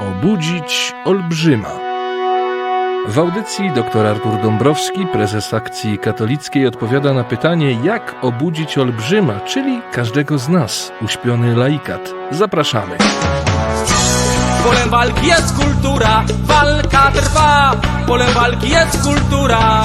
Obudzić olbrzyma. W audycji dr Artur Dąbrowski, prezes akcji katolickiej, odpowiada na pytanie, jak obudzić olbrzyma, czyli każdego z nas, uśpiony laikat. Zapraszamy. Polem walki jest kultura, walka trwa. Polem walki jest kultura.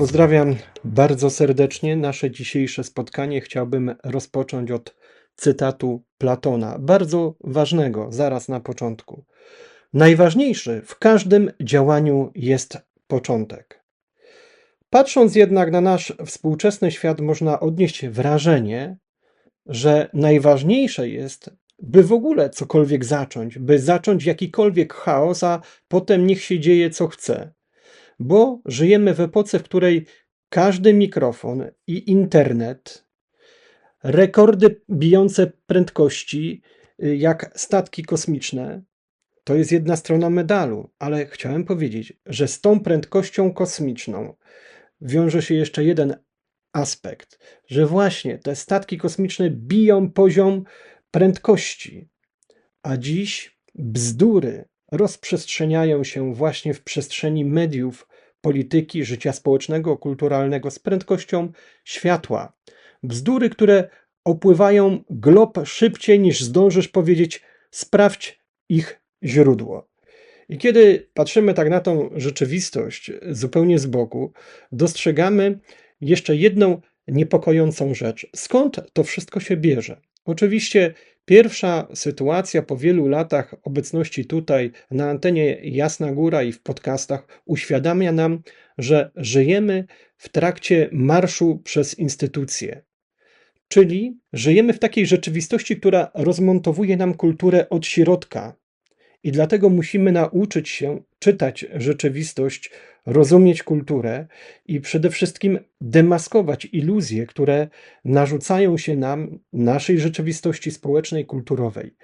Pozdrawiam bardzo serdecznie. Nasze dzisiejsze spotkanie chciałbym rozpocząć od cytatu Platona, bardzo ważnego, zaraz na początku. Najważniejszy w każdym działaniu jest początek. Patrząc jednak na nasz współczesny świat, można odnieść wrażenie, że najważniejsze jest, by w ogóle cokolwiek zacząć, by zacząć jakikolwiek chaos, a potem niech się dzieje co chce bo żyjemy w epoce, w której każdy mikrofon i internet, rekordy bijące prędkości, y, jak statki kosmiczne, to jest jedna strona medalu, ale chciałem powiedzieć, że z tą prędkością kosmiczną wiąże się jeszcze jeden aspekt, że właśnie te statki kosmiczne biją poziom prędkości, a dziś bzdury rozprzestrzeniają się właśnie w przestrzeni mediów, polityki, życia społecznego, kulturalnego z prędkością światła. Bzdury, które opływają glob szybciej niż zdążysz powiedzieć, sprawdź ich źródło. I kiedy patrzymy tak na tą rzeczywistość zupełnie z boku, dostrzegamy jeszcze jedną niepokojącą rzecz. Skąd to wszystko się bierze? Oczywiście Pierwsza sytuacja po wielu latach obecności tutaj na antenie Jasna Góra i w podcastach uświadamia nam, że żyjemy w trakcie marszu przez instytucje. Czyli żyjemy w takiej rzeczywistości, która rozmontowuje nam kulturę od środka. I dlatego musimy nauczyć się czytać rzeczywistość rozumieć kulturę i przede wszystkim demaskować iluzje, które narzucają się nam, naszej rzeczywistości społecznej, kulturowej.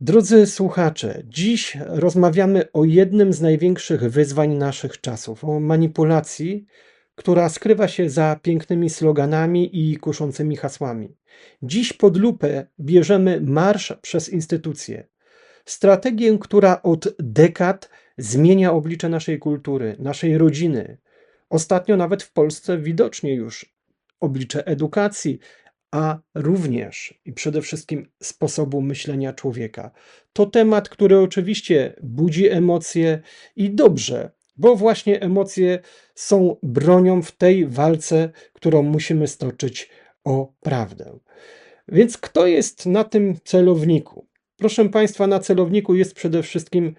Drodzy słuchacze, dziś rozmawiamy o jednym z największych wyzwań naszych czasów o manipulacji, która skrywa się za pięknymi sloganami i kuszącymi hasłami. Dziś pod lupę bierzemy marsz przez instytucje. Strategię, która od dekad zmienia oblicze naszej kultury, naszej rodziny. Ostatnio nawet w Polsce widocznie już oblicze edukacji, a również i przede wszystkim sposobu myślenia człowieka. To temat, który oczywiście budzi emocje i dobrze, bo właśnie emocje są bronią w tej walce, którą musimy stoczyć o prawdę. Więc kto jest na tym celowniku? Proszę Państwa, na celowniku jest przede wszystkim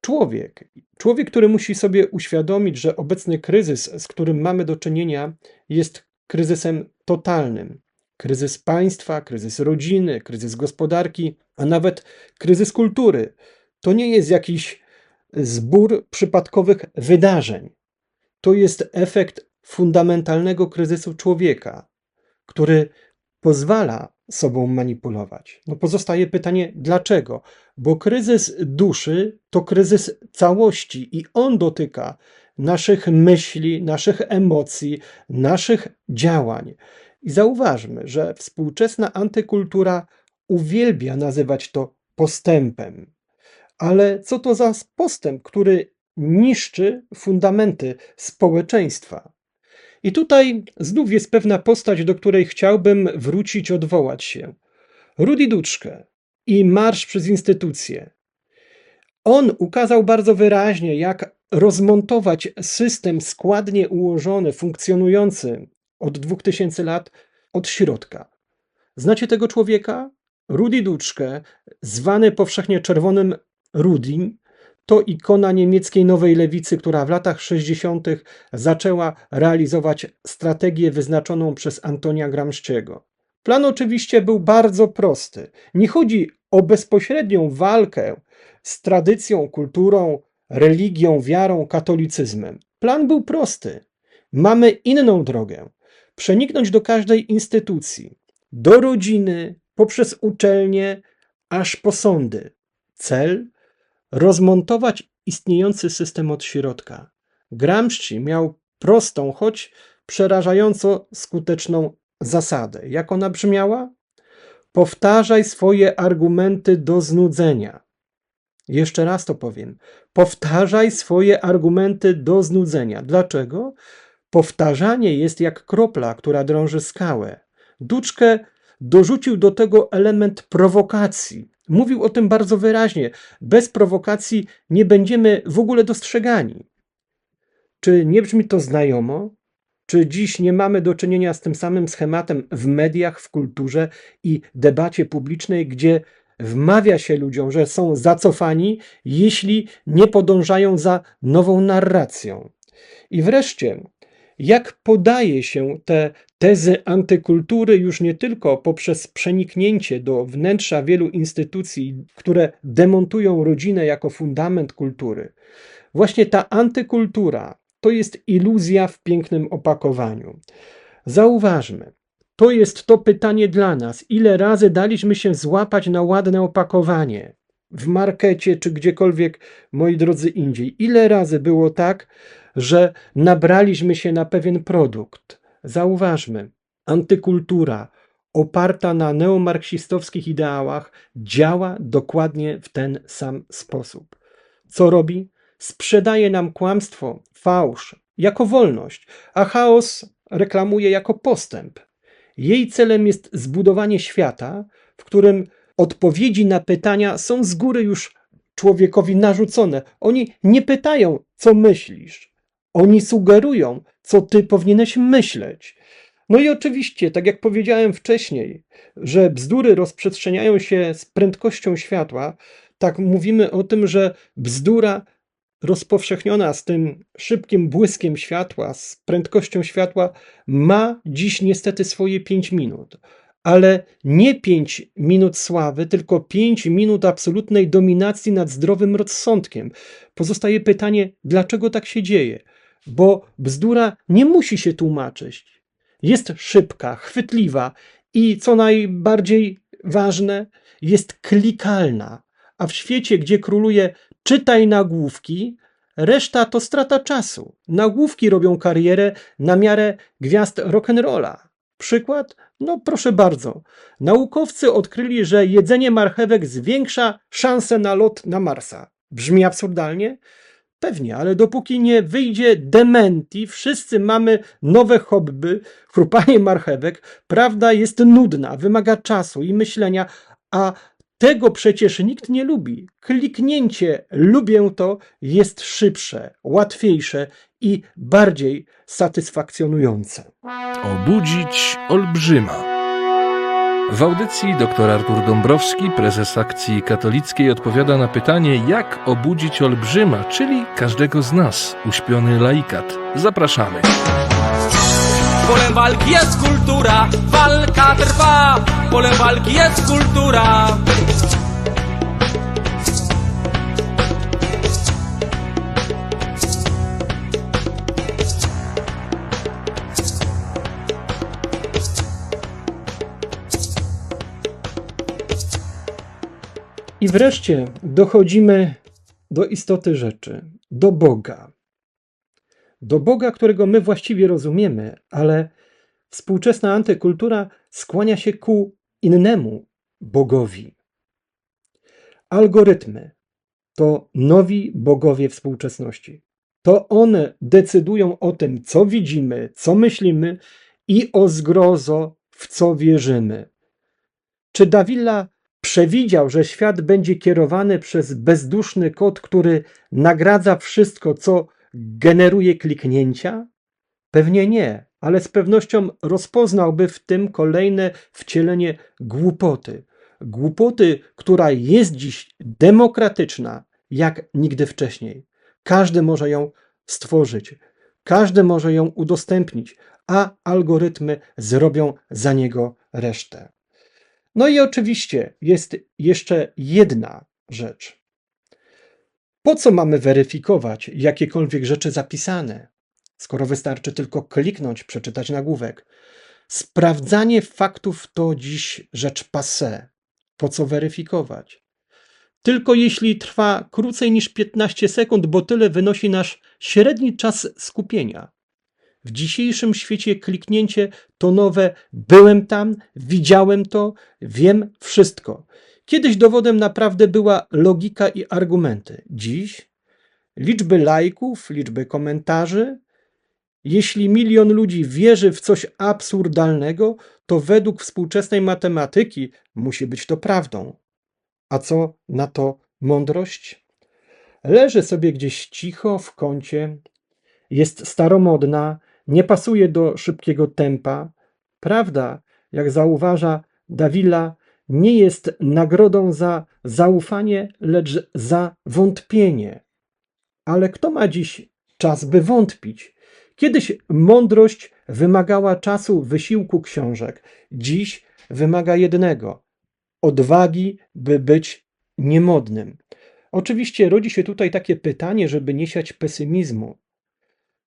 człowiek. Człowiek, który musi sobie uświadomić, że obecny kryzys, z którym mamy do czynienia, jest kryzysem totalnym. Kryzys państwa, kryzys rodziny, kryzys gospodarki, a nawet kryzys kultury. To nie jest jakiś zbór przypadkowych wydarzeń. To jest efekt fundamentalnego kryzysu człowieka, który pozwala sobą manipulować. No pozostaje pytanie, dlaczego? Bo kryzys duszy to kryzys całości i on dotyka naszych myśli, naszych emocji, naszych działań. I zauważmy, że współczesna antykultura uwielbia nazywać to postępem. Ale co to za postęp, który niszczy fundamenty społeczeństwa? I tutaj znów jest pewna postać, do której chciałbym wrócić, odwołać się. Rudy Duczkę i Marsz przez instytucje. On ukazał bardzo wyraźnie, jak rozmontować system składnie ułożony, funkcjonujący od 2000 lat od środka. Znacie tego człowieka? Rudy Duczkę, zwany powszechnie czerwonym Rudim, to ikona niemieckiej nowej lewicy, która w latach 60. zaczęła realizować strategię wyznaczoną przez Antonia Gramsciego. Plan oczywiście był bardzo prosty. Nie chodzi o bezpośrednią walkę z tradycją, kulturą, religią, wiarą, katolicyzmem. Plan był prosty. Mamy inną drogę. Przeniknąć do każdej instytucji, do rodziny, poprzez uczelnie, aż po sądy. Cel rozmontować istniejący system od środka. Gramsci miał prostą, choć przerażająco skuteczną zasadę. Jak ona brzmiała? Powtarzaj swoje argumenty do znudzenia. Jeszcze raz to powiem. Powtarzaj swoje argumenty do znudzenia. Dlaczego? Powtarzanie jest jak kropla, która drąży skałę. Duczkę dorzucił do tego element prowokacji. Mówił o tym bardzo wyraźnie. Bez prowokacji nie będziemy w ogóle dostrzegani. Czy nie brzmi to znajomo? Czy dziś nie mamy do czynienia z tym samym schematem w mediach, w kulturze i debacie publicznej, gdzie wmawia się ludziom, że są zacofani, jeśli nie podążają za nową narracją? I wreszcie, jak podaje się te tezy antykultury już nie tylko poprzez przeniknięcie do wnętrza wielu instytucji, które demontują rodzinę jako fundament kultury. Właśnie ta antykultura to jest iluzja w pięknym opakowaniu. Zauważmy, to jest to pytanie dla nas. Ile razy daliśmy się złapać na ładne opakowanie? W markecie czy gdziekolwiek, moi drodzy, indziej. Ile razy było tak, że nabraliśmy się na pewien produkt? Zauważmy, antykultura oparta na neomarksistowskich ideałach działa dokładnie w ten sam sposób. Co robi? Sprzedaje nam kłamstwo, fałsz jako wolność, a chaos reklamuje jako postęp. Jej celem jest zbudowanie świata, w którym odpowiedzi na pytania są z góry już człowiekowi narzucone. Oni nie pytają, co myślisz. Oni sugerują, co ty powinieneś myśleć. No i oczywiście, tak jak powiedziałem wcześniej, że bzdury rozprzestrzeniają się z prędkością światła, tak mówimy o tym, że bzdura rozpowszechniona z tym szybkim błyskiem światła, z prędkością światła, ma dziś niestety swoje 5 minut. Ale nie 5 minut sławy, tylko 5 minut absolutnej dominacji nad zdrowym rozsądkiem. Pozostaje pytanie, dlaczego tak się dzieje? Bo bzdura nie musi się tłumaczyć. Jest szybka, chwytliwa i co najbardziej ważne, jest klikalna. A w świecie, gdzie króluje czytaj nagłówki, reszta to strata czasu. Nagłówki robią karierę na miarę gwiazd rock'n'rolla. Przykład? No proszę bardzo. Naukowcy odkryli, że jedzenie marchewek zwiększa szanse na lot na Marsa. Brzmi absurdalnie? Pewnie, ale dopóki nie wyjdzie dementi, wszyscy mamy nowe hobby, chrupanie marchewek, prawda jest nudna, wymaga czasu i myślenia, a tego przecież nikt nie lubi. Kliknięcie lubię to jest szybsze, łatwiejsze i bardziej satysfakcjonujące. Obudzić olbrzyma. W audycji dr Artur Dąbrowski, prezes akcji katolickiej, odpowiada na pytanie, jak obudzić olbrzyma, czyli każdego z nas, uśpiony laikat. Zapraszamy. Polem walki jest kultura, walka trwa. Polem walki jest kultura. I wreszcie dochodzimy do istoty rzeczy, do Boga. Do Boga, którego my właściwie rozumiemy, ale współczesna antykultura skłania się ku innemu Bogowi. Algorytmy to nowi bogowie współczesności. To one decydują o tym, co widzimy, co myślimy i o zgrozo, w co wierzymy. Czy Dawila przewidział, że świat będzie kierowany przez bezduszny kod, który nagradza wszystko, co generuje kliknięcia? Pewnie nie, ale z pewnością rozpoznałby w tym kolejne wcielenie głupoty. Głupoty, która jest dziś demokratyczna jak nigdy wcześniej. Każdy może ją stworzyć, każdy może ją udostępnić, a algorytmy zrobią za niego resztę. No i oczywiście jest jeszcze jedna rzecz. Po co mamy weryfikować jakiekolwiek rzeczy zapisane, skoro wystarczy tylko kliknąć, przeczytać nagłówek? Sprawdzanie faktów to dziś rzecz passé. Po co weryfikować? Tylko jeśli trwa krócej niż 15 sekund, bo tyle wynosi nasz średni czas skupienia. W dzisiejszym świecie kliknięcie to nowe byłem tam, widziałem to, wiem wszystko. Kiedyś dowodem naprawdę była logika i argumenty. Dziś liczby lajków, liczby komentarzy. Jeśli milion ludzi wierzy w coś absurdalnego, to według współczesnej matematyki musi być to prawdą. A co na to mądrość? Leży sobie gdzieś cicho w kącie, jest staromodna, nie pasuje do szybkiego tempa. Prawda, jak zauważa Davila, nie jest nagrodą za zaufanie, lecz za wątpienie. Ale kto ma dziś czas, by wątpić? Kiedyś mądrość wymagała czasu, wysiłku książek. Dziś wymaga jednego odwagi, by być niemodnym. Oczywiście rodzi się tutaj takie pytanie, żeby nie siać pesymizmu.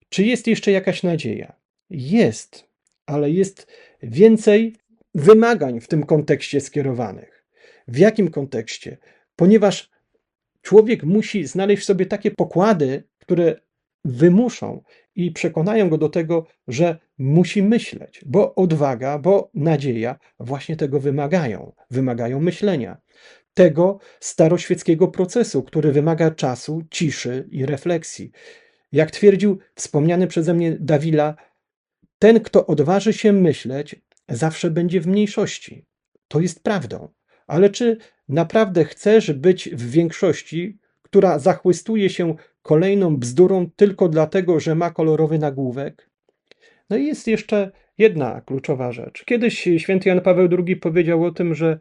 Czy jest jeszcze jakaś nadzieja? Jest, ale jest więcej wymagań w tym kontekście skierowanych. W jakim kontekście? Ponieważ człowiek musi znaleźć w sobie takie pokłady, które wymuszą i przekonają go do tego, że musi myśleć, bo odwaga, bo nadzieja właśnie tego wymagają. Wymagają myślenia. Tego staroświeckiego procesu, który wymaga czasu, ciszy i refleksji. Jak twierdził wspomniany przeze mnie Davila, ten, kto odważy się myśleć, zawsze będzie w mniejszości. To jest prawdą. Ale czy naprawdę chcesz być w większości, która zachłystuje się kolejną bzdurą tylko dlatego, że ma kolorowy nagłówek? No i jest jeszcze jedna kluczowa rzecz. Kiedyś święty Jan Paweł II powiedział o tym, że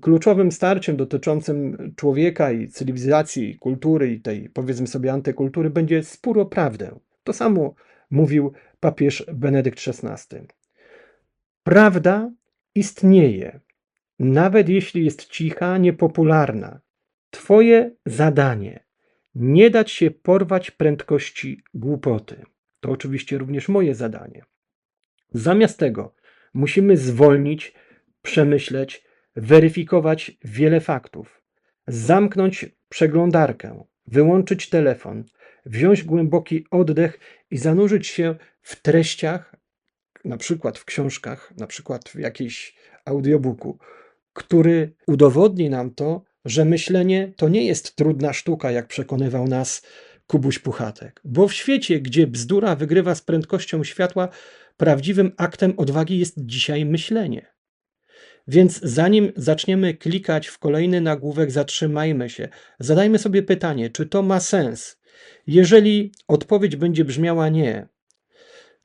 kluczowym starciem dotyczącym człowieka i cywilizacji, i kultury i tej, powiedzmy sobie, antykultury będzie spór o prawdę. To samo mówił papież Benedykt XVI. Prawda istnieje, nawet jeśli jest cicha, niepopularna. Twoje zadanie nie dać się porwać prędkości głupoty. To oczywiście również moje zadanie. Zamiast tego musimy zwolnić, przemyśleć, weryfikować wiele faktów, zamknąć przeglądarkę, wyłączyć telefon, wziąć głęboki oddech i zanurzyć się w treściach, na przykład w książkach, na przykład w jakiejś audiobooku, który udowodni nam to, że myślenie to nie jest trudna sztuka, jak przekonywał nas Kubuś Puchatek. Bo w świecie, gdzie bzdura wygrywa z prędkością światła, prawdziwym aktem odwagi jest dzisiaj myślenie. Więc zanim zaczniemy klikać w kolejny nagłówek, zatrzymajmy się. Zadajmy sobie pytanie, czy to ma sens. Jeżeli odpowiedź będzie brzmiała nie,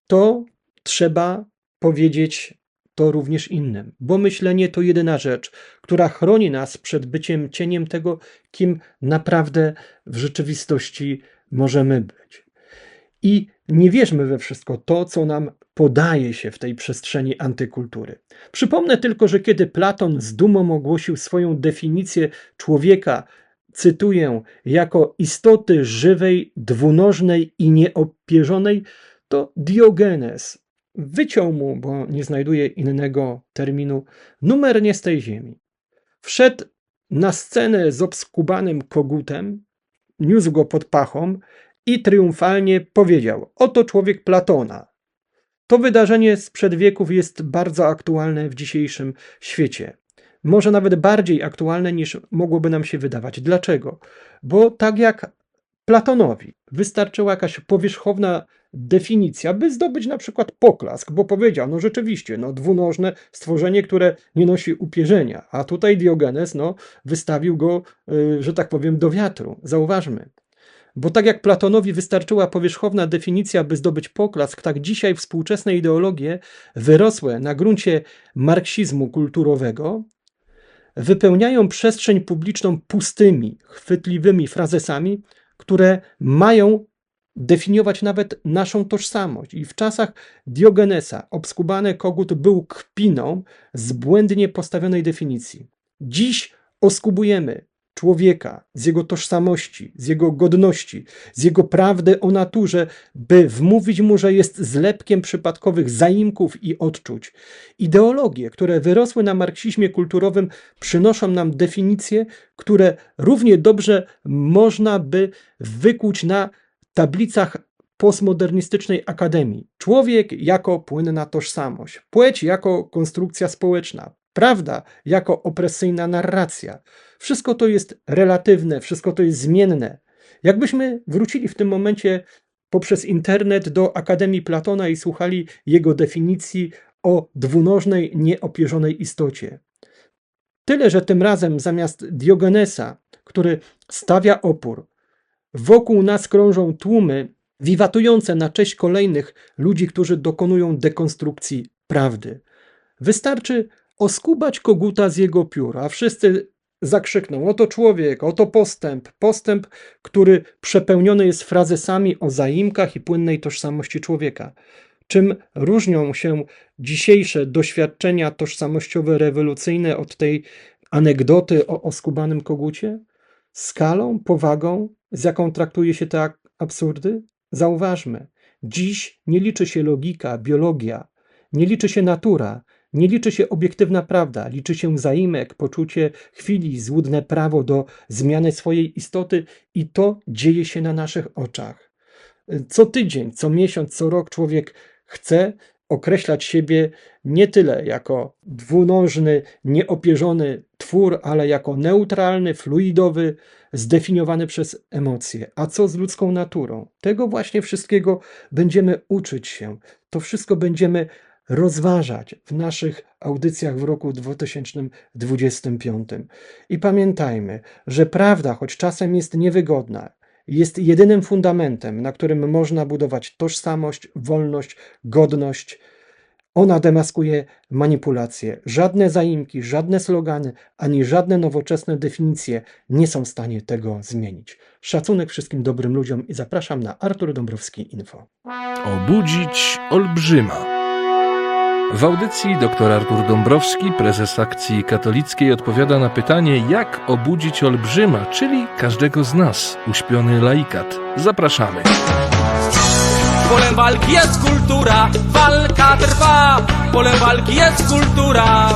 to trzeba powiedzieć to również innym, bo myślenie to jedyna rzecz, która chroni nas przed byciem cieniem tego, kim naprawdę w rzeczywistości możemy być. I nie wierzmy we wszystko to, co nam podaje się w tej przestrzeni antykultury. Przypomnę tylko, że kiedy Platon z dumą ogłosił swoją definicję człowieka, cytuję, jako istoty żywej, dwunożnej i nieopierzonej, to Diogenes wyciął mu, bo nie znajduje innego terminu, numer nie z tej ziemi. Wszedł na scenę z obskubanym kogutem, niósł go pod pachą i triumfalnie powiedział: Oto człowiek Platona. To wydarzenie sprzed wieków jest bardzo aktualne w dzisiejszym świecie. Może nawet bardziej aktualne niż mogłoby nam się wydawać. Dlaczego? Bo tak jak Platonowi wystarczyła jakaś powierzchowna definicja, by zdobyć na przykład poklask, bo powiedział, no rzeczywiście, no dwunożne stworzenie, które nie nosi upierzenia, a tutaj Diogenes, no wystawił go, y, że tak powiem, do wiatru. Zauważmy. Bo tak jak Platonowi wystarczyła powierzchowna definicja, by zdobyć poklask, tak dzisiaj współczesne ideologie wyrosłe na gruncie marksizmu kulturowego wypełniają przestrzeń publiczną pustymi, chwytliwymi frazesami, które mają definiować nawet naszą tożsamość. I w czasach Diogenesa obskubany kogut był kpiną z błędnie postawionej definicji. Dziś oskubujemy człowieka, z jego tożsamości, z jego godności, z jego prawdy o naturze, by wmówić mu, że jest zlepkiem przypadkowych zaimków i odczuć. Ideologie, które wyrosły na marksizmie kulturowym, przynoszą nam definicje, które równie dobrze można by wykuć na tablicach postmodernistycznej akademii. Człowiek jako płynna tożsamość, płeć jako konstrukcja społeczna, prawda jako opresyjna narracja. Wszystko to jest relatywne, wszystko to jest zmienne. Jakbyśmy wrócili w tym momencie poprzez internet do Akademii Platona i słuchali jego definicji o dwunożnej, nieopierzonej istocie. Tyle, że tym razem zamiast Diogenesa, który stawia opór, wokół nas krążą tłumy wiwatujące na cześć kolejnych ludzi, którzy dokonują dekonstrukcji prawdy. Wystarczy oskubać koguta z jego piór, a wszyscy zakrzykną: Oto człowiek, oto postęp, postęp, który przepełniony jest frazesami o zaimkach i płynnej tożsamości człowieka. Czym różnią się dzisiejsze doświadczenia tożsamościowe rewolucyjne od tej anegdoty o oskubanym kogucie? Skalą, powagą, z jaką traktuje się te absurdy? Zauważmy, dziś nie liczy się logika, biologia, nie liczy się natura, nie liczy się obiektywna prawda, liczy się zaimek, poczucie chwili, złudne prawo do zmiany swojej istoty i to dzieje się na naszych oczach. Co tydzień, co miesiąc, co rok człowiek chce określać siebie nie tyle jako dwunożny, nieopierzony twór, ale jako neutralny, fluidowy, zdefiniowany przez emocje. A co z ludzką naturą? Tego właśnie wszystkiego będziemy uczyć się. To wszystko będziemy rozważać w naszych audycjach w roku 2025. I pamiętajmy, że prawda, choć czasem jest niewygodna, jest jedynym fundamentem, na którym można budować tożsamość, wolność, godność. Ona demaskuje manipulacje. Żadne zaimki, żadne slogany, ani żadne nowoczesne definicje nie są w stanie tego zmienić. Szacunek wszystkim dobrym ludziom i zapraszam na Artur Dąbrowski Info. Obudzić olbrzyma. W audycji dr Artur Dąbrowski, prezes akcji katolickiej, odpowiada na pytanie, jak obudzić olbrzyma, czyli każdego z nas, uśpiony laikat. Zapraszamy. Polem walki jest kultura, walka trwa. Polem walki jest kultura.